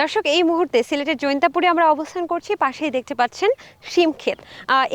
দর্শক, এই মুহূর্তে সিলেটের জৈন্তাপুরে আমরা অবস্থান করছি, পাশেই দেখতে পাচ্ছেন শিম ক্ষেত।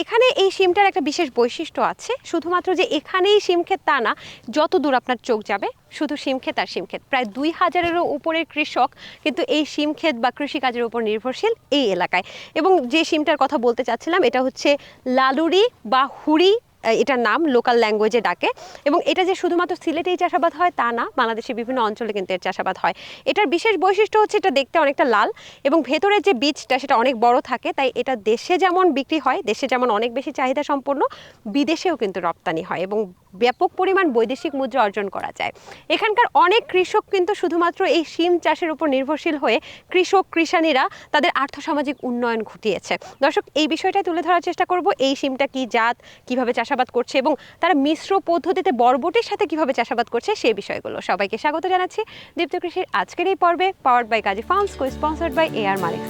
এখানে এই শিমটার একটা বিশেষ বৈশিষ্ট্য আছে, শুধুমাত্র যে এখানেই শিম ক্ষেত তা না, যত দূর আপনার চোখ যাবে, শুধু শিম ক্ষেত আর শিম ক্ষেত। প্রায় দুই হাজারেরও উপরের কৃষক কিন্তু এই শিম ক্ষেত বা কৃষিকাজের উপর নির্ভরশীল এই এলাকায়। এবং যে শিমটার কথা বলতে চাচ্ছিলাম, এটা হচ্ছে লালুরি বা হুড়ি এটার নাম লোকাল ল্যাঙ্গুয়েজে ডাকে। এবং এটা যে শুধুমাত্র সিলেটেই চাষাবাদ হয়, তা না, বাংলাদেশের বিভিন্ন অঞ্চলে কিন্তু এর চাষাবাদ হয়। এটার বিশেষ বৈশিষ্ট্য হচ্ছে এটা দেখতে অনেকটা লাল এবং ভেতরের যে বীজটা, সেটা অনেক বড় থাকে। তাই এটা দেশে যেমন বিক্রি হয়, দেশে যেমন অনেক বেশি চাহিদা সম্পন্ন, বিদেশেও কিন্তু রপ্তানি হয় এবং ব্যাপক পরিমাণ বৈদেশিক মুদ্রা অর্জন করা যায়। এখানকার অনেক কৃষক কিন্তু শুধুমাত্র এই শিম চাষের উপর নির্ভরশীল হয়ে কৃষক, কৃষানীরা তাদের আর্থসামাজিক উন্নয়ন ঘটিয়েছে। দর্শক, এই বিষয়টাই তুলে ধরার চেষ্টা করব, এই শিমটা কি জাত, কীভাবে চাষাবাদ করছে এবং তারা মিশ্র পদ্ধতিতে বরবটির সাথে কীভাবে চাষাবাদ করছে সেই বিষয়গুলো সবাইকে স্বাগত জানাচ্ছি দীপ্ত কৃষির আজকের এই পর্বে powered by Kazi farms co sponsored by A R Malik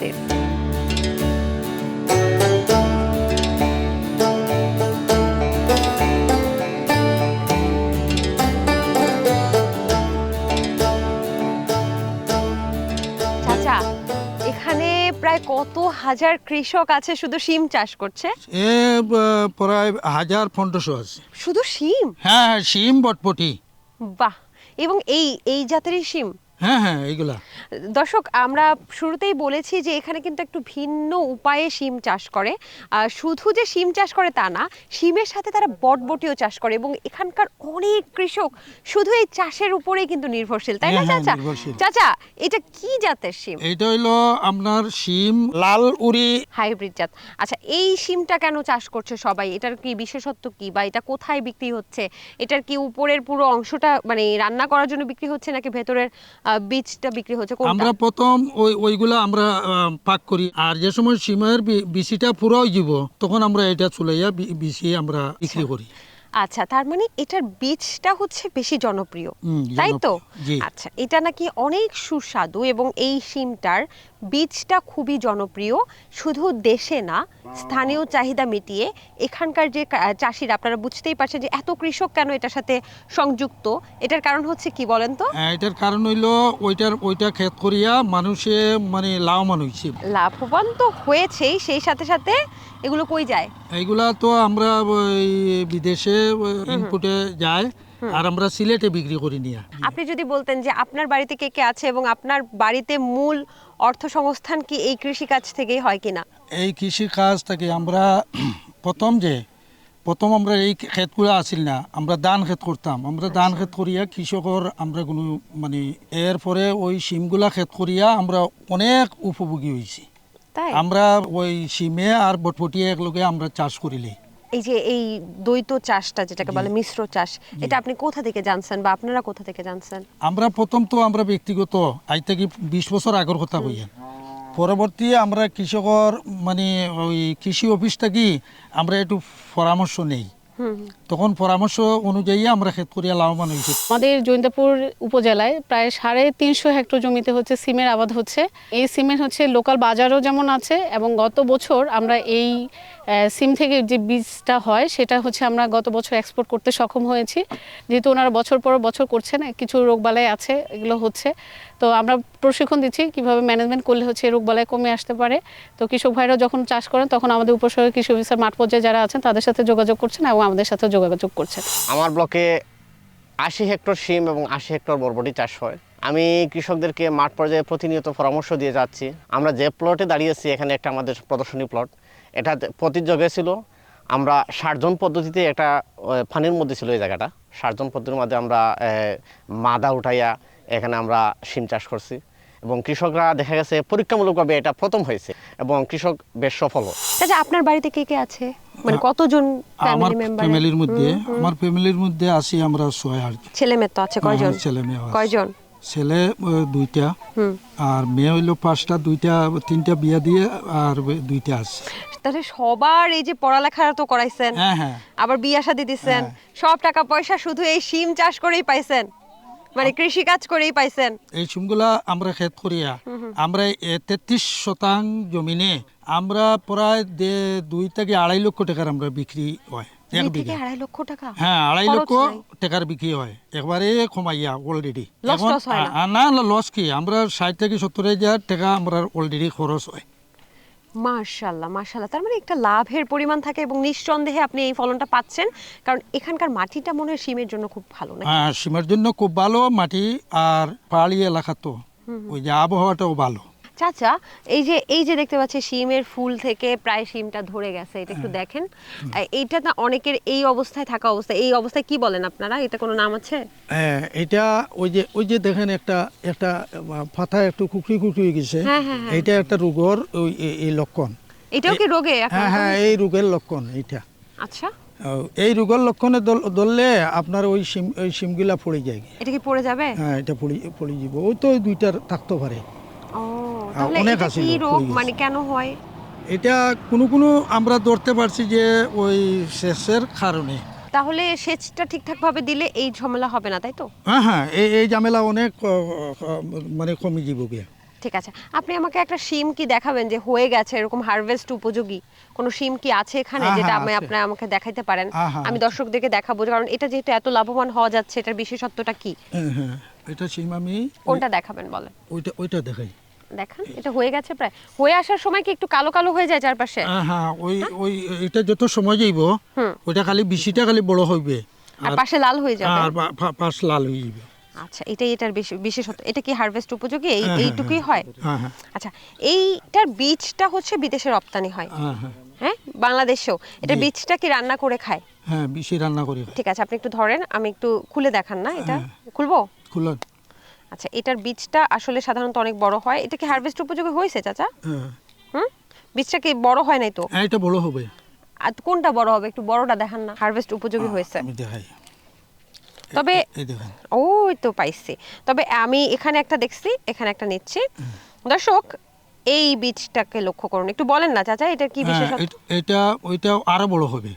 কত হাজার কৃষক আছে শুধু সিম চাষ করছে? এ ব- প্রায় হাজার পনেরোশো আছে। শুধু সিম হ্যাঁ হ্যাঁ শিম বটপটি। বাহ! এবং এই এই জাতেরই শিম? হ্যাঁ হ্যাঁ এইগুলা। দর্শক আমরা শুরুতেই বলেছি যে এখানে কিন্তু একটু ভিন্ন উপায়ে শিম চাষ করে। শুধু যে শিম চাষ করে তা না শিমের সাথে তারা বটবটিও চাষ করে এবং এখানকার অনেক কৃষক শুধু এই চাষের উপরেই কিন্তু নির্ভরশীল তাই না হ্যাঁ, হ্যাঁ, চাচা? চাচা এটা কি জাতের শিম? এটা হইল আপনার শিম লাল উড়ি। হাইব্রিড জাত। আচ্ছা এই শিমটা কেন চাষ করছে সবাই? এটার কি বিশেষত্ব কি বা এটা কোথায় বিক্রি হচ্ছে? এটার কি উপরের পুরো অংশটা মানে রান্না করার জন্য বিক্রি হচ্ছে নাকি ভেতরের বীজটা বিক্রি হচ্ছে আমরা প্রথম ওই ওইগুলো আমরা পাক করি। আর যে সময় শিমের বিসিটা বিচিটা পুরো যাব তখন আমরা এটা চুলাইয়া বিসি আমরা বিক্রি করি। আচ্ছা তার মানে এটার বীজটা হচ্ছে বেশি জনপ্রিয়। তাই তো? আচ্ছা এটা নাকি অনেক সুস্বাদু এবং এই শিমটার বীজটা খুবই জনপ্রিয় শুধু দেশে না স্থানীয় চাহিদা মিটিয়ে এখানকার যে চাষিরা আপনারা বুঝতেই পারছেন যে এত কৃষক কেন এটার সাথে সংযুক্ত? এটার কারণ হচ্ছে কি বলেন তো? এটার কারণ হইল ওইটার ওইটা ক্ষেত করিয়া মানুষে মানে লাভবান হয়েছে লাভবান তো হয়েছেই সেই সাথে সাথে এগুলো কই যায়? এইগুলা তো আমরা বিদেশে ইনপুটে যায় আর আমরা সিলেটে বিক্রি করি নিয়ে। আপনি যদি বলতেন যে আপনার বাড়িতে কে কে আছে এবং আপনার বাড়িতে মূল অর্থ সংস্থান কি এই কৃষিকাজ থেকেই হয় কিনা? এই কৃষি কাজ থেকে আমরা প্রথম যে প্রথম আমরা এই ক্ষেতগুলো আসিল না আমরা ধান ক্ষেত করতাম। আমরা ধান ক্ষেত করিয়া কৃষকর আমরা কোনো মানে এরপরে ওই সিমগুলা ক্ষেত করিয়া আমরা অনেক উপভোগী হয়েছি আমরা ওই সিমে আর বটবটিয়ে একলগে আমরা চাষ করিলে। এই যে এই দ্বৈত চাষটা যেটাকে বলে মিশ্র চাষ এটা আপনি কোথা থেকে জানছেন বা আপনারা কোথা থেকে জানছেন? আমরা প্রথম তো আমরা ব্যক্তিগত আজ থেকে বিশ বছর আগের কথা কইয়া পরবর্তী আমরা কৃষকর মানে ওই কৃষি অফিস থেকে আমরা একটু পরামর্শ নেই। তখন পরামর্শ অনুযায়ী আমরা ক্ষেত করিয়া লাভবান হয়েছি আমাদের জৈন্তাপুর উপজেলায় প্রায় সাড়ে তিনশো হেক্টর জমিতে হচ্ছে সিমের আবাদ হচ্ছে। এই সিমের হচ্ছে লোকাল বাজারও যেমন আছে এবং গত বছর আমরা এই সিম থেকে যে বীজটা হয় সেটা হচ্ছে আমরা গত বছর এক্সপোর্ট করতে সক্ষম হয়েছি। যেহেতু ওনারা বছর পর বছর করছেন, কিছু রোগবালাই আছে, এগুলো হচ্ছে। তো আমরা প্রশিক্ষণ দিচ্ছি কীভাবে ম্যানেজমেন্ট করলে হচ্ছে রোগবালাই কমে আসতে পারে। তো কৃষক ভাইরা যখন চাষ করেন তখন আমাদের উপসর্গ কৃষি অফিসার মাঠ পর্যায়ে যারা আছেন তাদের সাথে যোগাযোগ করছেন এবং আমাদের সাথে যোগাযোগ করছেন? আমার ব্লকে আশি হেক্টর শিম এবং আশি হেক্টর বরবটি চাষ হয়। আমি কৃষকদেরকে মাঠ পর্যায়ে প্রতিনিয়ত পরামর্শ দিয়ে যাচ্ছি। আমরা যে প্লটে দাঁড়িয়েছি এখানে একটা আমাদের প্রদর্শনী প্লট এটা প্রতিযোগে ছিল। আমরা ষাটজন পদ্ধতিতে একটা ফানির মধ্যে ছিল এই জায়গাটা। ষাটজন পদ্ধতির মধ্যে আমরা মাদা উঠাইয়া এখানে আমরা শিম চাষ করছি। এবং কৃষকরা দেখা গেছে পরীক্ষামূলকভাবে এটা প্রথম হয়েছে এবং কৃষক বেশ সফল। চাচা আপনার বাড়িতে কে কে আছে? মানে কতজন আমার ফ্যামিলির মধ্যে আমার ফ্যামিলির মধ্যে আমরা ছয় আর ছেলে মেয়ে তো আছে কয়জন? ছেলে মেয়ে কয়জন? ছেলে দুইটা। আর মেয়ে হইল পাঁচটা দুইটা তিনটা বিয়া দিয়ে আর দুইটা আছে। তাহলে সবার এই যে পড়ালেখা তো করাইছেন হ্যাঁ হ্যাঁ। আবার বিয়া শাদি দিচ্ছেন সব টাকা পয়সা শুধু এই সিম চাষ করেই পাইছেন। মানে কৃষি কাজ করেই পাইছেন। এই সিমগুলা আমরা ক্ষেত করিয়া আমরা তেত্রিশ শতাংশ জমিনে আমরা প্রায় দুই থেকে আড়াই লক্ষ টাকার আমরা বিক্রি হয় এক বিঘা। আড়াই লক্ষ টাকা? হ্যাঁ আড়াই লক্ষ টাকার বিক্রি হয় একবারে কমাইয়া অলরেডি Loss টস হয় না? না লস কি? আমরা ষাট থেকে সত্তর হাজার টাকা আমরা অলরেডি খরচ হয়। মার্শাল্লাহ মার্শাল্লাহ তার মানে একটা লাভের পরিমাণ থাকে এবং নিঃসন্দেহে আপনি এই ফলনটা পাচ্ছেন। কারণ এখানকার মাটিটা মনে হয় সিমের জন্য খুব ভালো না হ্যাঁ সিমের জন্য খুব ভালো মাটি আর পাহাড়ি এলাকা তো। ওই যে আবহাওয়াটাও ভালো। চাচা এই যে এই যে দেখতে পাচ্ছি শিমের ফুল থেকে প্রায় শিমটা ধরে গেছে এটা একটু দেখেন। এইটা না অনেকের এই অবস্থায় থাকা অবস্থা। এই অবস্থায় কি বলেন আপনারা? এটা কোনো নাম আছে? হ্যাঁ এটা ওই যে ওই যে দেখেন একটা একটা পাতা একটু কুকরি কুকরি হয়ে গেছে। হ্যাঁ, হ্যাঁ, হ্যাঁ। এটা একটা রোগর ওই এই- লক্ষণ। এটাও কি রোগে হ্যাঁ হ্যাঁ এই রোগের লক্ষণ এইটা। আচ্ছা। এই রোগের লক্ষণে ধর- ধরলে আপনার ওই সিম ওই সিমগুলা পড়ে যায়। এটা কি পড়ে যাবে? হ্যাঁ এটা পড়ে পড়ে যাব। ওই তো দুইটার থাকতে পারে। অনেক রোগ, হয়ে। মানে কেন হয়? এটা কোনো কোনো আমরা ধরতে পারছি যে ওই শেষের কারণে। তাহলে সেচটা ঠিকঠাক ভাবে দিলে এই ঝামেলা হবে না তাই তো? হ্যাঁ হ্যাঁ এই এই ঝামেলা অনেক মানে কমে যাব ঠিক আছে। আপনি আমাকে একটা শিম কি দেখাবেন যে হয়ে গেছে এরকম হারভেস্ট উপযোগী? কোনো শিম কি আছে এখানে হ্যাঁ, যেটা হ্যাঁ, আমি আছে। আপনার আমাকে দেখাইতে পারেন? হ্যাঁ, হ্যাঁ, আমি দর্শকদেরকে দেখাবো কারণ এটা যেহেতু এত লাভবান হওয়া যাচ্ছে এটার বিশেষত্বটা কি? হ্যাঁ হ্যাঁ। এটা সিম আমি কোনটা দেখাবেন বলেন? ওইটা ওইটা দেখাই। দেখান এটা হয়ে গেছে প্রায়। হয়ে আসার সময় কি একটু কালো কালো হয়ে যায় চারপাশে? হ্যাঁ হ্যাঁ ওই ওই এটা যত সময় যাইব ওইটা খালি বেশিটা খালি বড় হইবে। আর পাশে লাল হয়ে যাবে? আর পাশ লাল হয়ে যাবে আচ্ছা এটাই এটার বিশেষত্ব। এটা কি হারভেস্ট উপযোগী? এই হ্যাঁ, এইটুকুই হয়? হ্যাঁ হ্যাঁ আচ্ছা এইটার বীজটা হচ্ছে বিদেশে রপ্তানি হয়। হ্যাঁ হ্যাঁ। হ্যাঁ? বাংলাদেশেও। এটা বীজটা কি রান্না করে খায়? হ্যাঁ বেশি রান্না করি ঠিক আছে আপনি একটু ধরেন আমি একটু খুলে দেখান না এটা। হ্যাঁ। খুলবো? খুলন আচ্ছা এটার বীজটা আসলে সাধারণত অনেক বড় হয়। এটা কি হারভেস্ট উপযোগী হয়েছে চাচা? হ্যাঁ। হুম? বীজটা কি বড় হয় নাই তো? হ্যাঁ, এটা বড় হবে। আর কোনটা বড় হবে? একটু বড়টা দেখান না। হারভেস্ট উপযোগী হয়েছে? আমি দেখাই। তবে এই দেখেন। ওই তো পাইছি। তবে আমি এখানে একটা দেখছি এখানে একটা নিচ্ছি। দর্শক এই বীজটাকে লক্ষ্য করুন। একটু বলেন না চাচা এটা কি হ্যাঁ, বিশেষত্ব এটা ওইটা আরও বড় হবে।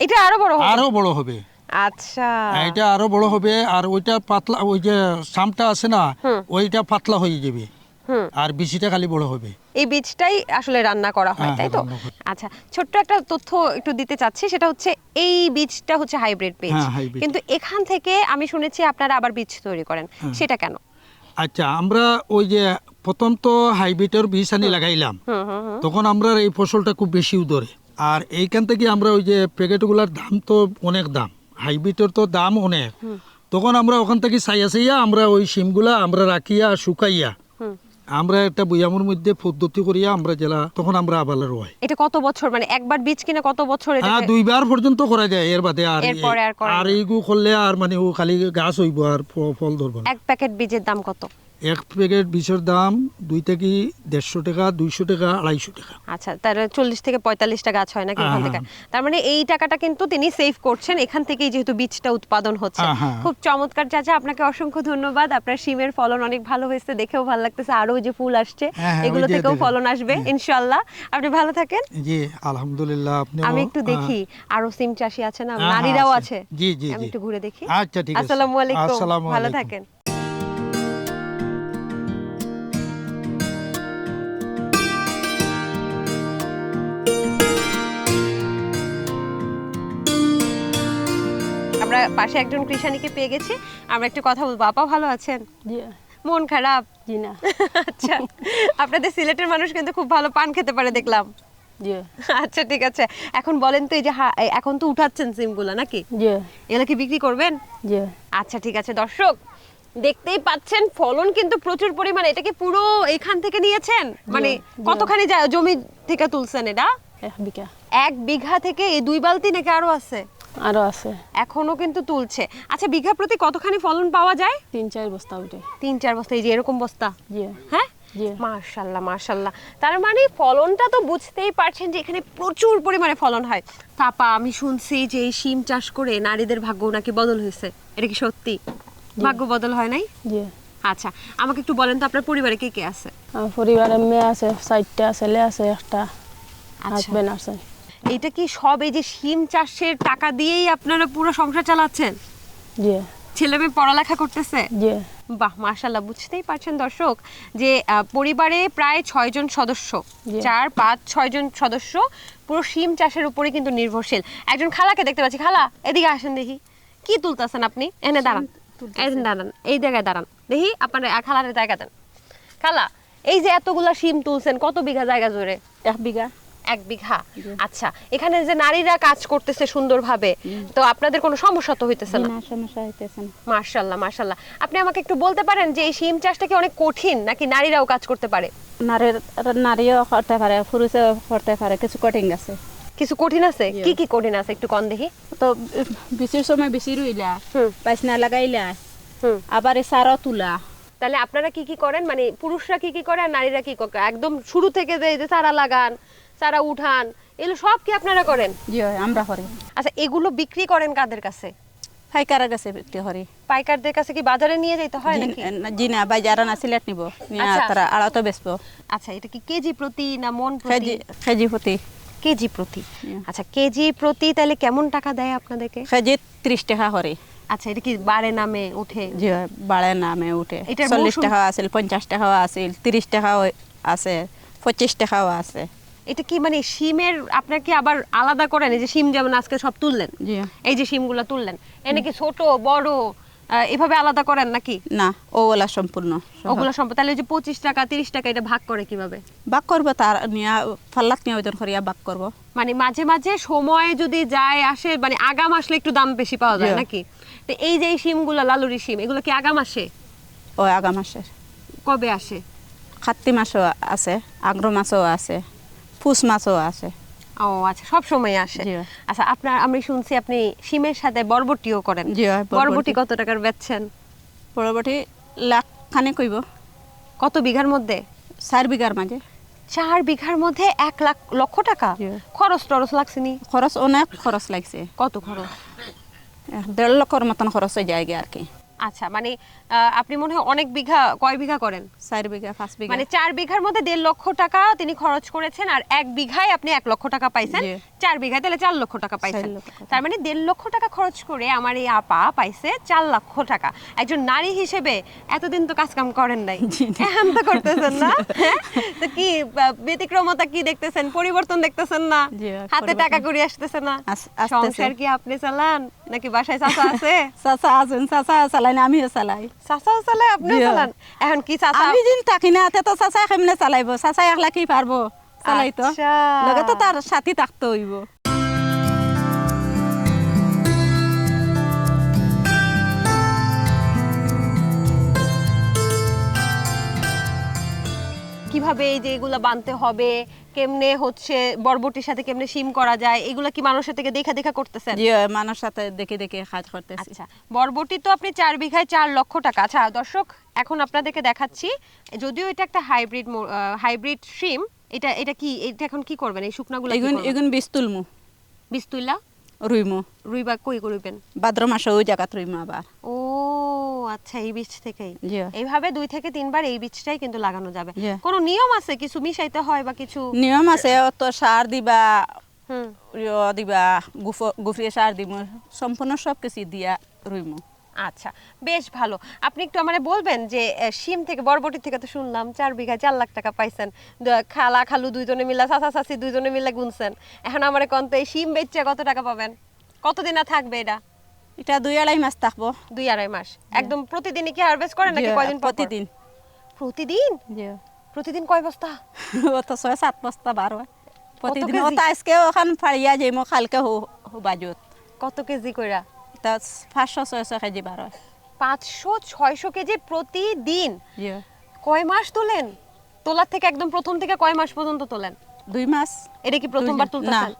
এটা আরও বড় হবে? আরও বড় হবে। আচ্ছা। এটা আরও বড় হবে আর ওইটা পাতলা ওই যে সামটা আছে না ওইটা পাতলা হয়ে যাবে। আর বেশিটা খালি বড় হবে। এই বীজটাই আসলে রান্না করা হয় হ্যাঁ, তাই তো? আচ্ছা ছোট্ট একটা তথ্য একটু দিতে চাচ্ছি সেটা হচ্ছে এই বীজটা হচ্ছে হাইব্রিড বীজ। হ্যাঁ, কিন্তু এখান থেকে আমি শুনেছি আপনারা আবার বীজ তৈরি করেন হ্যাঁ। সেটা কেন? আচ্ছা আমরা ওই যে প্রথম তো হাইব্রিডের বীজ আনি লাগাইলাম। তখন আমরা এই ফসলটা খুব বেশি ধরে আর এইখান থেকে আমরা ওই যে প্যাকেটগুলোর দাম তো অনেক দাম। হাইব্রিডের তো দাম অনেক। তখন আমরা ওখান থেকে সাইয়া সাইয়া আমরা ওই সিমগুলা আমরা রাখিয়া শুকাইয়া আমরা একটা বইয়ামের মধ্যে পদ্ধতি করিয়া আমরা জেলা তখন আমরা আবার রয় এটা কত বছর? মানে একবার বীজ কিনে কত বছর এটা হ্যাঁ দুইবার পর্যন্ত করা যায় এর বাদে আর আর। এইগু করলে আর মানে ও খালি গাছ হইব আর ফল ধরবো এক প্যাকেট বীজের দাম কত? এক প্যাকেট বিষের দাম দুই থেকে দেড়শো টাকা দুইশো টাকা আড়াইশো টাকা। আচ্ছা তার চল্লিশ থেকে পঁয়তাল্লিশটা গাছ হয় নাকি ওখান হ্যাঁ, থেকে? তার মানে এই টাকাটা কিন্তু তিনি সেভ করছেন এখান থেকেই যেহেতু বীজটা উৎপাদন হচ্ছে। হ্যাঁ, হ্যাঁ। খুব চমৎকার চাচা আপনাকে অসংখ্য ধন্যবাদ। আপনার শিমের ফলন অনেক ভালো হয়েছে দেখেও ভালো লাগতেছে আরও ওই যে ফুল আসছে হ্যাঁ, হ্যাঁ, এগুলো থেকেও ফলন আসবে ইনশাল্লাহ। আপনি ভালো থাকেন। জি আলহামদুলিল্লাহ আপনি আমি একটু দেখি আরও সিম চাষি আছে না হ্যাঁ, নারীরাও হ্যাঁ, আছে? জি, জি, আমি একটু ঘুরে দেখি। আচ্ছা, ঠিক আছে। আসসালামু আলাইকুম। ভালো থাকেন। আমরা পাশে একজন কৃষানীকে পেয়ে গেছি। আমরা একটু কথা বলব। আপা ভালো আছেন? মন খারাপ? জি না। আচ্ছা। আপনাদের সিলেটের মানুষ কিন্তু খুব ভালো পান খেতে পারে দেখলাম। আচ্ছা ঠিক আছে। এখন বলেন তো এই যে এখন তো উঠাচ্ছেন সিমগুলা নাকি? এগুলা কি বিক্রি করবেন? আচ্ছা ঠিক আছে। দর্শক দেখতেই পাচ্ছেন ফলন কিন্তু প্রচুর পরিমাণে। এটা কি পুরো এখান থেকে নিয়েছেন? মানে কতখানি জমি থেকে তুলছেন এটা? এক বিঘা। এক বিঘা থেকে এই দুই বালতি নাকি আরও আছে? আরও আছে। এখনও কিন্তু তুলছে। আচ্ছা বিঘা প্রতি কতখানি ফলন পাওয়া যায়? তিন চার বস্তা উঠে তিন চার বস্তা এই যে এরকম বস্তা? জি। হ্যাঁ? মার্শাল্লাহ মার্শাল্লাহ তার মানে ফলনটা তো বুঝতেই পারছেন যে এখানে প্রচুর পরিমাণে ফলন হয়। পাপা আমি শুনছি যে এই শিম চাষ করে নারীদের ভাগ্য নাকি বদল হয়েছে। এটা কি সত্যি? ভাগ্য বদল হয় নাই? জি। আচ্ছা আমাকে একটু বলেন তো আপনার পরিবারে কে কে আছে? আমার পরিবারের মেয়ে আছে চারটা ছেলে আছে একটা। আচ্ছা। হাজবেন্ড আছে। এইটা কি সব এই যে শিম চাষের টাকা দিয়েই আপনারা পুরো সংসার চালাচ্ছেন? জি। ছেলে মেয়ে পড়ালেখা করতেছে? জি। বাহ মার্শাল্লাহ বুঝতেই পারছেন দর্শক যে পরিবারে প্রায় ছয়জন সদস্য। চার পাঁচ ছয়জন সদস্য পুরো শিম চাষের উপরে কিন্তু নির্ভরশীল। একজন খালাকে দেখতে পাচ্ছি। খালা এদিকে আসেন দেখি। কি তুলতেছেন আপনি? এনে দাঁড়ান। এখানে দাঁড়ান এই জায়গায় দাঁড়ান। দেখি আপনার খালার জায়গা দেন। খালা এই যে এতগুলা শিম তুলছেন কত বিঘা জায়গা জুড়ে? এক বিঘা। এক বিঘা। আচ্ছা এখানে যে নারীরা কাজ করতেছে সুন্দরভাবে তো আপনাদের কোনো সমস্যা তো হইতেছে না? সমস্যা হইতেছে না। মার্শাল্লাহ মার্শাল্লাহ আপনি আমাকে একটু বলতে পারেন যে এই শিম চাষটা কি অনেক কঠিন নাকি নারীরাও কাজ করতে পারে? নারীর নারীও করতে পারে পুরুষও করতে পারে কিছু কঠিন আছে। কিছু কঠিন আছে? কি কি কঠিন আছে একটু কম দেখি? তো বেশির সময় বেশি রইলা। পাইসনা লাগাইলা আবার সারও তুলা। তাহলে আপনারা কি কি করেন? মানে পুরুষরা কি কি করে আর নারীরা কি করে একদম শুরু থেকে যে যে চারা লাগান চারা উঠান এগুলো সব কি আপনারা করেন? জি আমরা করি। আচ্ছা এগুলো বিক্রি করেন কাদের কাছে? ফাইকারা গেছে বিক্রি করি। পাইকারদের কাছে কি বাজারে নিয়ে যাইতে হয় নাকি? জি না বাজার না সিলেট নিব আচ্ছা। তারা আড়াতো বেচবো। আচ্ছা এটা কি কেজি প্রতি না মন প্রতি? কেজি কেজি প্রতি। কেজি প্রতি। আচ্ছা কেজি প্রতি তাহলে কেমন টাকা দেয় আপনাদেরকে? কেজি ত্রিশ টাকা করে। আচ্ছা এটা কি বাড়ে নামে ওঠে জি বাড়ে নামে উঠে। চল্লিশ টাকা আছিল পঞ্চাশ টাকাও আছিল তিরিশ টাকাও আছে পঁচিশ টাকাও আছে। এটা কি মানে শিমের আপনার কি আবার আলাদা করেন? এই যে শিম যেমন আজকে সব তুললেন? এই যে শিমগুলো তুললেন এনে কি ছোট বড় এভাবে আলাদা করেন নাকি? না ওগুলা সম্পূর্ণ। ওগুলো সম্পদ তাহলে যে পঁচিশ টাকা তিরিশ টাকা এটা ভাগ করে কীভাবে? বাক করব তার নিয়ে ফাল্লাত নিয়ে ওজন করিয়া বাক করব। মানে মাঝে মাঝে সময় যদি যায় আসে মানে আগাম আসলে একটু দাম বেশি পাওয়া যায় নাকি? তো এই যে এই শিমগুলো লালুরি শিম এগুলো কি আগাম আসে? ওই আগা মাসের কবে আসে? কার্তিক মাসও আছে আগ্র মাসও আছে পুষ মাসও আছে। ও আচ্ছা সব সময় আসে। আচ্ছা আপনার আমি শুনছি আপনি শিমের সাথে বরবটিও করেন। জি, বরবটি। কত টাকার বেচছেন? বরবটি লাখ খানে কইব কত বিঘার মধ্যে? চার বিঘার মাঝে। চার বিঘার মধ্যে এক লাখ লক্ষ টাকা? খরচ টরচ লাগছে নি? খরচ অনেক খরচ লাগছে। কত খরচ? দেড় লক্ষর মতন খরচ হয়ে যায় আর কি। আচ্ছা মানে আপনি মনে হয় অনেক বিঘা কয় বিঘা করেন? চার বিঘা পাঁচ বিঘা। মানে চার বিঘার মধ্যে দেড় লক্ষ টাকা তিনি খরচ করেছেন আর এক বিঘায় আপনি এক লক্ষ টাকা পাইছেন। চার বিঘায় তাহলে চার লক্ষ টাকা পাইছেন। তার মানে দেড় লক্ষ টাকা খরচ করে আমার এই আপা পাইছে চার লক্ষ টাকা। একজন নারী হিসেবে এতদিন তো কাজ কাম করেন নাই। এখন তো করতেছেন না হ্যাঁ? তো কি ব্যতিক্রমতা কি দেখতেছেন? পরিবর্তন দেখতেছেন না? হাতে টাকা করে আসতেছে না। সংসার কি আপনি চালান? নাকি বাসায় চাচা আছে? চাচা আছেন চাচা চালাই না আমিও চালাই। চাচাও আপনিও চালান। এখন কি চাচা? আমি থাকি না তে তো চাচা কেমনে চালাইব? চাচা একলা কি পারব? চালাই তো। আচ্ছা। লগে তো তার সাথী থাকতে হইব। কীভাবে এই যে এগুলা বানতে হবে? কেমনে হচ্ছে বরবটির সাথে কেমনে সিম করা যায় এগুলো কি মানুষের থেকে দেখা দেখা করতেছেন? জি মানুষ সাথে দেখে দেখে কাজ করতেছি। আচ্ছা বরবটি তো আপনি চার বিঘায় চার লক্ষ টাকা। আচ্ছা দর্শক এখন আপনাদেরকে দেখাচ্ছি যদিও এটা একটা হাইব্রিড হাইব্রিড সিম এটা এটা কি এটা এখন কি করবেন? এই শুকনাগুলো এগুন এগুন বিস্তুলমু বিস্তুলা রুইমু রুইবা কই করিবেন ভাদ্র মাসে ওই জায়গা রুইমু আবার ও আচ্ছা এই বীজ থেকেই। এইভাবে দুই থেকে তিনবার এই বীজটাই কিন্তু লাগানো যাবে। কোন নিয়ম আছে? কিছু মিশাইতে হয় বা কিছু? নিয়ম আছে অত সার দিবা হুম। দিবা গুফ গুফরিয়ে সার দিব সম্পূর্ণ সব কিছু দিয়া রুইমু আচ্ছা বেশ ভালো। আপনি একটু আমারে বলবেন যে শিম থেকে বরবটি থেকে তো শুনলাম চার বিঘা চার লাখ টাকা পাইছেন। খালা খালু দুইজনে মিলা চাচা চাচি দুইজনে মিলে গুনছেন। এখন আমারে কোন তো এই শিম বেচছে কত টাকা পাবেন? কতদিন আর থাকবে এটা? এটা দুই আড়াই মাস থাকব। দুই আড়াই মাস। একদম প্রতিদিনই কি হারভেস্ট করেন নাকি কয়দিন পর পর? প্রতিদিন। প্রতিদিন? জি। প্রতিদিন কয় বস্তা? অত ছয় সাত বস্তা বার। হয় প্রতিদিন কেজি? ওটা আজকে ওখান ফাড়িয়া যাইমো কালকে বাজুত। কত কেজি কইরা? এটা পাঁচশো ছয়শো কেজি বার হয়। পাঁচশো ছয়শো কেজি প্রতিদিন? কয় মাস তোলেন? তোলার থেকে একদম প্রথম থেকে কয় মাস পর্যন্ত তোলেন? দুই মাস। এটা কি প্রথমবার তুলতেছেন?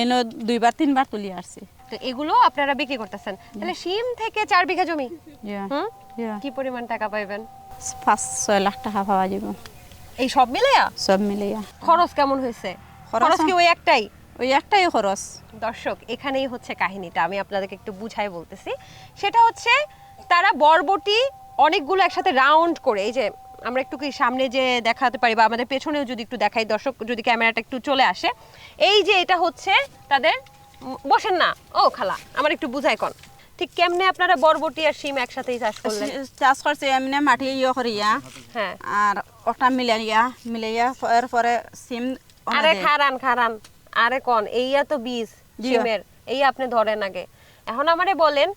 এনো দুইবার তিনবার তুলি আসছি। তো এগুলো আপনারা বিক্রি করতেছেন। তাহলে শিম থেকে চার বিঘা জমি? কি পরিমাণ টাকা পাইবেন? পাঁচ ছয় লাখ টাকা পাওয়া যাব। এই সব মিলাইয়া সব মিলিয়া। খরচ কেমন হয়েছে? খরচ কি ওই একটাই? ওই একটাই খরচ। দর্শক এখানেই হচ্ছে কাহিনীটা আমি আপনাদেরকে একটু বুঝাই বলতেছি। সেটা হচ্ছে তারা বরবটি অনেকগুলো একসাথে রাউন্ড করে এই যে আমরা একটু কি সামনে যে দেখাতে পারি বা আমাদের পেছনেও যদি একটু দেখাই দর্শক যদি ক্যামেরাটা একটু চলে আসে। এই যে এটা হচ্ছে তাদের বসেন না। ও খালা আমার একটু বুঝাই কন। ঠিক কেমনে আপনারা বরবটি আর শিম একসাথেই চাষ করলেন? চাষ করছে এমনি মাটি ইয়ে করিয়া হ্যাঁ। আর ওটা মিলাইয়া মিলাইয়া এর পরে সিম আরে খারান খারান। আরে কোন? এইয়া তো বীজ জি। শিমের। এই আপনি ধরেন আগে। এখন আমারে বলেন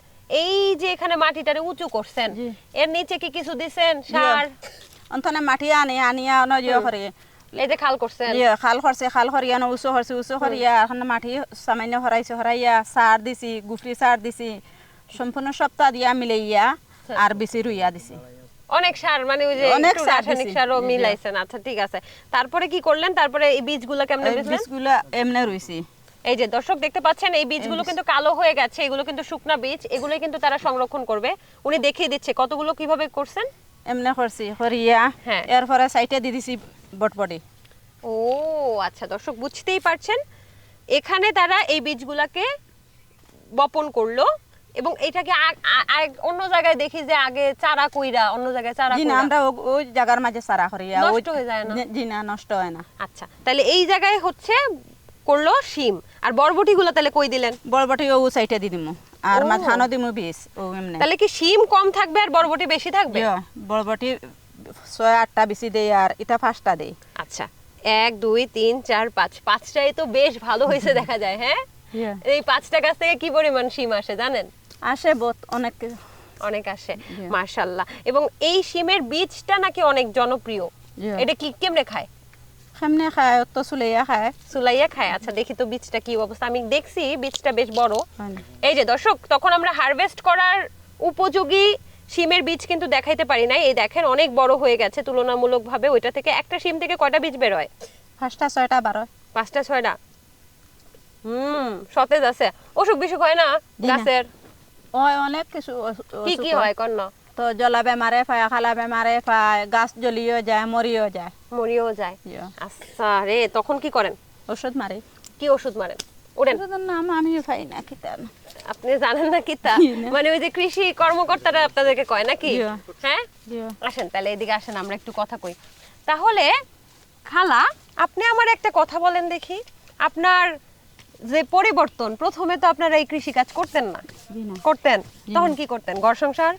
এই যে এখানে মাটিটারে উঁচু করছেন এর নিচে কি কিছু দিছেন? সার? অন্তনে মাটি আনি আনিয়া অন ইয়ে করে এই যে খাল করছেন। ইয়ে খাল করছে খাল করিয়া ন উঁচু করছে উঁচু করিয়া এখন মাটি সামান্য হরাইছে হরাইয়া সার দিছি গুফরি সার দিছি। সম্পূর্ণ সপ্তাহ দিয়া মিলাইয়া আর বেশি রুইয়া দিছি। অনেক সার মানে ওই যে অনেক রাসায়নিক সারও। মিলাইছেন। আচ্ছা ঠিক আছে। তারপরে কি করলেন? তারপরে এই বীজগুলো কেমনে এই বুঝলেন বীজগুলা এমনি রুইছি। এই যে দর্শক দেখতে পাচ্ছেন এই বীজগুলো কিন্তু কালো হয়ে গেছে এগুলো কিন্তু শুকনা বীজ এগুলো কিন্তু তারা সংরক্ষণ করবে। উনি দেখিয়ে দিচ্ছে কতগুলো কীভাবে করছেন? এমনি করছি করিয়া হ্যাঁ। এরপরে সাইটে দি দিছি বটবডি ও আচ্ছা দর্শক বুঝতেই পারছেন। এখানে তারা এই বীজগুলাকে বপন করল। এবং এটাকে অন্য জায়গায় দেখি যে আগে চারা কইরা অন্য জায়গায় চারা জি না আমরা ওই জায়গার মাঝে করিয়া ওই নষ্ট হয়ে যায় না? জি না নষ্ট হয় না। আচ্ছা তাহলে এই জায়গায় হচ্ছে করল শিম। আর বরবটিগুলো তাহলে কই দিলেন? বরবটি ও সাইটে দি দিমু আর ও। মাথানো দিমু বীজ ও এমনি। তাহলে কি শিম কম থাকবে আর বরবটি বেশি থাকবে? বরবটি ছয় আটটা বেশি দেই আর এটা পাঁচটা দেই। আচ্ছা এক দুই তিন চার পাঁচ পাঁচটাই তো বেশ ভালো হয়েছে দেখা যায় হ্যাঁ। এই পাঁচটা গাছ থেকে কি পরিমাণ শিম আসে জানেন? আসে বহুত অনেক অনেক আসে। মার্শাল্লাহ এবং এই শিমের বীজটা নাকি অনেক জনপ্রিয়। এটা কি কেমনে খায়? সামনে খায় তো চুলাইয়া খায়। সুলাইয়া খায়? আচ্ছা দেখি তো বীজটা কি অবস্থা। আমি দেখছি বীজটা বেশ বড়। এই যে দর্শক তখন আমরা হারভেস্ট করার উপযোগী শিমের বীজ কিন্তু দেখাইতে পারি নাই। এই দেখেন অনেক বড় হয়ে গেছে। তুলনামূলকভাবে ওইটা থেকে একটা শিম থেকে কয়টা বীজ বের হয় পাঁচটা ছয়টা বারো। পাঁচটা ছয়টা। হুম সতেজ আছে। অসুখ বিসুখ হয় না। গাছের? ওই অনেক কিছু কি কি হয়। কন্ন তো জলা বেমারে পায় খালা বেমারে পায় গাছ জ্বলিও যায় মরিও যায়। মরিও যায়। আচ্ছা রে তখন কি করেন ওষুধ মারে কি ওষুধ মারেন ওরেন ওষুধের নাম আমি পাই না আপনি জানেন না কি তা মানে ওই যে কৃষি কর্মকর্তারা আপনাদেরকে কয় নাকি? হ্যাঁ? আসেন তাহলে এদিকে আসেন আমরা একটু কথা কই। তাহলে খালা আপনি আমার একটা কথা বলেন দেখি। আপনার যে পরিবর্তন প্রথমে তো আপনারা এই কৃষি কাজ করতেন না। করতেন। তখন কি করতেন? ঘর সংসার।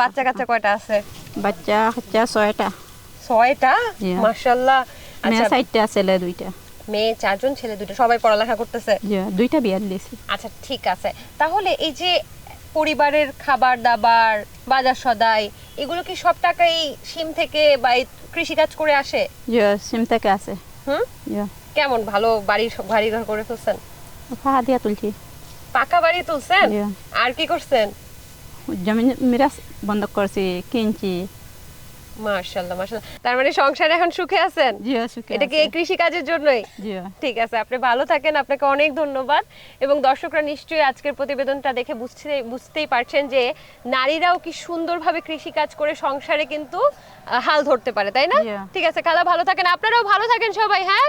বাচ্চা কাচ্চা কয়টা আছে? বাচ্চা কাচ্চা ছয়টা। ছয়টা? মেয়ে আচ্ছা। চারটা ছেলে দুইটা। মেয়ে চারজন ছেলে দুটো সবাই পড়ালেখা করতেছে? দুইটা বিয়া দিয়েছি। আচ্ছা ঠিক আছে। তাহলে এই যে পরিবারের খাবার দাবার বাজার সদাই এগুলো কি সব টাকা এই সিম থেকে বা এই কৃষিকাজ করে আসে? সিম থেকে আছে হুম? কেমন ভালো বাড়ি বাড়ি ঘর করে ফেলছেন? ফাহা দিয়া তুলছি। পাকা বাড়ি তুলছেন? আর কি করছেন? জমি মিরাজ বন্ধ করছি কিনছি। মার্শাল্লাহ মার্শাল্লাহ তার মানে সংসারে এখন সুখে আছেন? জিও সুখে এটা কি এই কৃষি কাজের জন্যই জিও ঠিক আছে আপনি ভালো থাকেন আপনাকে অনেক ধন্যবাদ। এবং দর্শকরা নিশ্চয়ই আজকের প্রতিবেদনটা দেখে বুঝতে বুঝতেই পারছেন যে নারীরাও কি সুন্দরভাবে কৃষি কাজ করে সংসারে কিন্তু হাল ধরতে পারে তাই না? ঠিক আছে খালা ভালো থাকেন। আপনারাও ভালো থাকেন সবাই হ্যাঁ?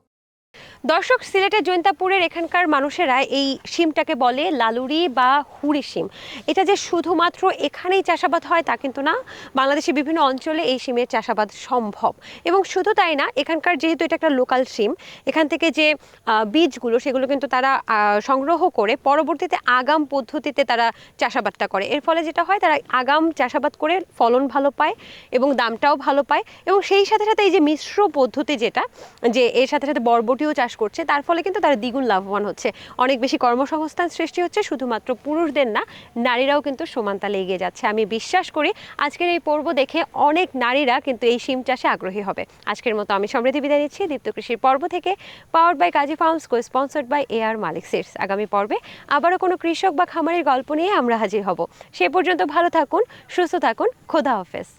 দর্শক সিলেটের জৈন্তাপুরের এখানকার মানুষেরা এই শিমটাকে বলে লালুরি বা হুড়ি শিম। এটা যে শুধুমাত্র এখানেই চাষাবাদ হয় তা কিন্তু না। বাংলাদেশের বিভিন্ন অঞ্চলে এই শিমের চাষাবাদ সম্ভব। এবং শুধু তাই না, এখানকার যেহেতু এটা একটা লোকাল শিম, এখান থেকে যে বীজগুলো সেগুলো কিন্তু তারা সংগ্রহ করে পরবর্তীতে আগাম পদ্ধতিতে তারা চাষাবাদটা করে। এর ফলে যেটা হয়, তারা আগাম চাষাবাদ করে ফলন ভালো পায় এবং দামটাও ভালো পায়। এবং সেই সাথে সাথে এই যে মিশ্র পদ্ধতি যেটা, যে এর সাথে সাথে বরবটিও চাষ করছে, তার ফলে কিন্তু তারা দ্বিগুণ লাভবান হচ্ছে। অনেক বেশি কর্মসংস্থান সৃষ্টি হচ্ছে, শুধুমাত্র পুরুষদের না, নারীরাও কিন্তু সমান তালে এগিয়ে যাচ্ছে। আমি বিশ্বাস করি আজকের এই পর্ব দেখে অনেক নারীরা কিন্তু এই শিম চাষে আগ্রহী হবে। আজকের মতো আমি সমৃদ্ধি বিদায় নিচ্ছি। দীপ্ত কৃষির পর্ব থেকে power by Kazi farms co sponsored by A R Malik seeds আগামী পর্বে আবারও কোনো কৃষক বা খামারের গল্প নিয়ে আমরা হাজির হব। সে পর্যন্ত ভালো থাকুন, সুস্থ থাকুন, খোদা হাফেজ।